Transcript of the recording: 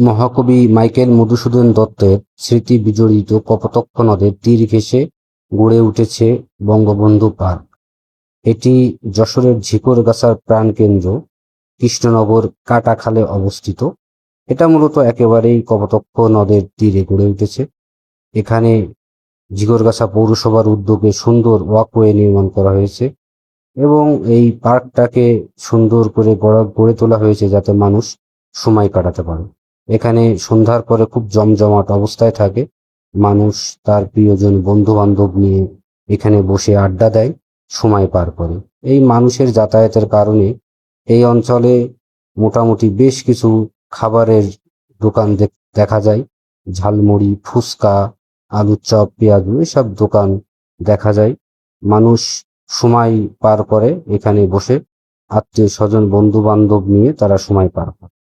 মহাকবি মাইকেল মধুসূদন দত্তের স্মৃতি বিজড়িত কপোতক্ষ নদের তীর ঘেঁষে গড়ে উঠেছে বঙ্গবন্ধু পার্ক। এটি যশোরের ঝিকরগাছার প্রাণকেন্দ্র, কৃষ্ণনগর কাটাখালে অবস্থিত। এটা মূলত একেবারেই কপোতক্ষ নদের তীরে গড়ে উঠেছে। এখানে ঝিকরগাছা পৌরসভার উদ্যোগে সুন্দর ওয়াকওয়ে নির্মাণ করা হয়েছে এবং এই পার্কটাকে সুন্দর করে গড়া, গড়ে তোলা হয়েছে যাতে মানুষ সময় কাটাতে পারে। এখানে সন্ধ্যার পরে খুব জমজমাট অবস্থায় থাকে। মানুষ তার প্রিয়জন বন্ধু বান্ধব নিয়ে এখানে বসে আড্ডা দেয়, সময় পার করে। এই মানুষের যাতায়াতের কারণে এই অঞ্চলে মোটামুটি বেশ কিছু খাবারের দোকান দেখ- যায়। ঝালমুড়ি, ফুচকা, আলুর চপ, পেঁয়াজু এসব দোকান দেখা যায়। মানুষ সময় পার করে এখানে বসে। আত্মীয় স্বজন বন্ধু বান্ধব নিয়ে তারা সময় পার করে।